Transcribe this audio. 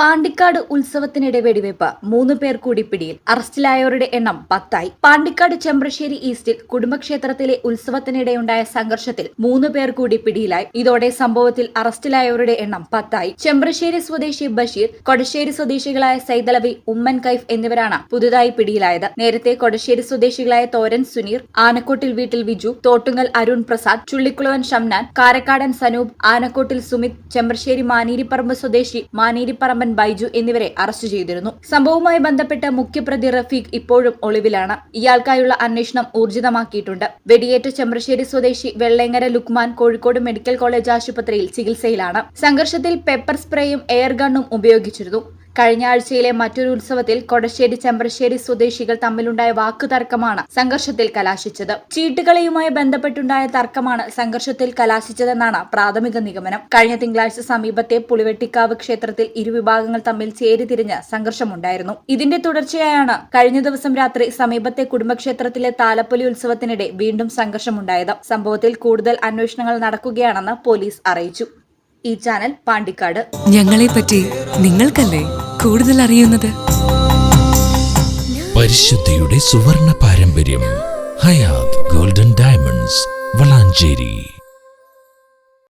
പാണ്ടിക്കാട് ഉത്സവത്തിനിടെ വെടിവെപ്പ് മൂന്ന് പേർ കൂടി പിടിയിൽ. അറസ്റ്റിലായവരുടെ എണ്ണം പത്തായി. പാണ്ടിക്കാട് ചെമ്പ്രശ്ശേരി ഈസ്റ്റിൽ കുടുംബക്ഷേത്രത്തിലെ ഉത്സവത്തിനിടെയുണ്ടായ സംഘർഷത്തിൽ മൂന്ന് പേർ കൂടി പിടിയിലായി. ഇതോടെ സംഭവത്തിൽ അറസ്റ്റിലായവരുടെ എണ്ണം പത്തായി. ചെമ്പ്രശ്ശേരി സ്വദേശി ബഷീർ കൊടശ്ശേരി സ്വദേശികളായ സൈതലവി ഉമ്മൻ കൈഫ് എന്നിവരാണ് പുതുതായി പിടിയിലായത്. നേരത്തെ കൊടശ്ശേരി സ്വദേശികളായ തോരൻ സുനീർ ആനക്കോട്ടിൽ വീട്ടിൽ വിജു തോട്ടുങ്ങൽ അരുൺ പ്രസാദ് ചുള്ളിക്കുളവൻ ഷംനാൻ കാരക്കാടൻ സനൂപ് ആനക്കോട്ടിൽ സുമിത് ചെമ്പ്രശ്ശേരി മാനീരിപ്പറമ്പ് സ്വദേശി മാനീരിപ്പറമ്പൻ ബൈജു എന്നിവരെ അറസ്റ്റ് ചെയ്തിരുന്നു. സംഭവവുമായി ബന്ധപ്പെട്ട് മുഖ്യപ്രതി റഫീഖ് ഇപ്പോഴും ഒളിവിലാണ്. ഇയാൾക്കായുള്ള അന്വേഷണം ഊർജിതമാക്കിയിട്ടുണ്ട്. വെടിയേറ്റ ചെമ്പ്രശ്ശേരി സ്വദേശി വെള്ളേങ്ങര ലുക്മാൻ കോഴിക്കോട് മെഡിക്കൽ കോളേജ് ആശുപത്രിയിൽ ചികിത്സയിലാണ്. സംഘർഷത്തിൽ പെപ്പർ സ്പ്രേയും എയർ ഗണ്ണും ഉപയോഗിച്ചിരുന്നു. കഴിഞ്ഞ ആഴ്ചയിലെ മറ്റൊരു ഉത്സവത്തിൽ കൊടശ്ശേരി ചെമ്പ്രശ്ശേരി സ്വദേശികൾ തമ്മിലുണ്ടായ വാക്കുതർക്കമാണ് സംഘർഷത്തിൽ കലാശിച്ചത്. ചീട്ടുകളിയുമായി ബന്ധപ്പെട്ടുണ്ടായ തർക്കമാണ് സംഘർഷത്തിൽ കലാശിച്ചതെന്നാണ് പ്രാഥമിക നിഗമനം. കഴിഞ്ഞ തിങ്കളാഴ്ച സമീപത്തെ പുളിവെട്ടിക്കാവ് ക്ഷേത്രത്തിൽ ഇരുവിഭാഗങ്ങൾ തമ്മിൽ ചേരിതിരിഞ്ഞ് സംഘർഷമുണ്ടായിരുന്നു. ഇതിന്റെ തുടർച്ചയായാണ് കഴിഞ്ഞ ദിവസം രാത്രി സമീപത്തെ കുടുംബക്ഷേത്രത്തിലെ താലപ്പൊലി ഉത്സവത്തിനിടെ വീണ്ടും സംഘർഷമുണ്ടായത്. സംഭവത്തിൽ കൂടുതൽ അന്വേഷണങ്ങൾ നടക്കുകയാണെന്ന് പോലീസ് അറിയിച്ചു. ഈ ചാനൽ പാണ്ടിക്കാട്. ഞങ്ങളെ പറ്റി നിങ്ങൾക്കല്ലേ കൂടുതൽ അറിയുന്നത്? പരിശുദ്ധിയുടെ സുവർണ പാരമ്പര്യം ഹയാത് ഗോൾഡൻ ഡയമണ്ട്സ് വളാഞ്ചേരി.